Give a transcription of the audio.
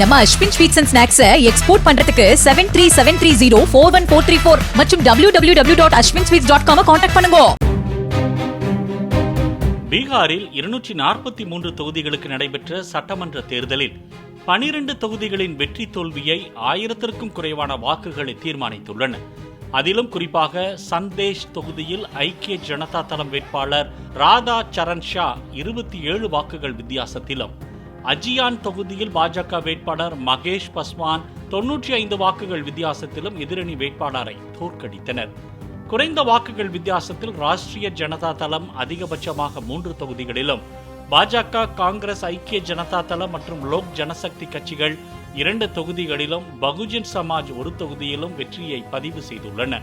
நம்ம Ashwin sweets and snacks export பண்றதுக்கு seven three seven three zero four one four three four மற்றும் W W W dot Ashwin sweets dot com contact பண்ணுங்க. பீகாரில் இருநூற்றி நாற்பத்தி மூன்று தொகுதிகளுக்கு நடைபெற்ற சட்டமன்ற தேர்தலில் பனிரெண்டு தொகுதிகளின் வெற்றி தோல்வியை ஆயிரத்திற்கும் குறைவான வாக்குகளை தீர்மானித்துள்ளன. அதிலும் குறிப்பாக சந்தேஷ் தொகுதியில் ஐக்கிய ஜனதா தளம் வேட்பாளர் ராதா சரண் ஷா இருபத்தி ஏழு வாக்குகள் வித்தியாசத்திலும். அஜியான் தொகுதியில் பாஜக வேட்பாளர் மகேஷ் பஸ்வான் தொன்னூற்றி ஐந்து வாக்குகள் வித்தியாசத்திலும் எதிரணி வேட்பாளரை தோற்கடித்தனர். குறைந்த வாக்குகள் வித்தியாசத்தில் ராஷ்டிரிய ஜனதா தளம் அதிகபட்சமாக மூன்று தொகுதிகளிலும் பாஜக காங்கிரஸ் ஐக்கிய ஜனதா தளம் மற்றும் லோக் ஜனசக்தி கட்சிகள் இரண்டு தொகுதிகளிலும் பகுஜன் சமாஜ் ஒரு தொகுதியிலும் வெற்றியை பதிவு செய்துள்ளன.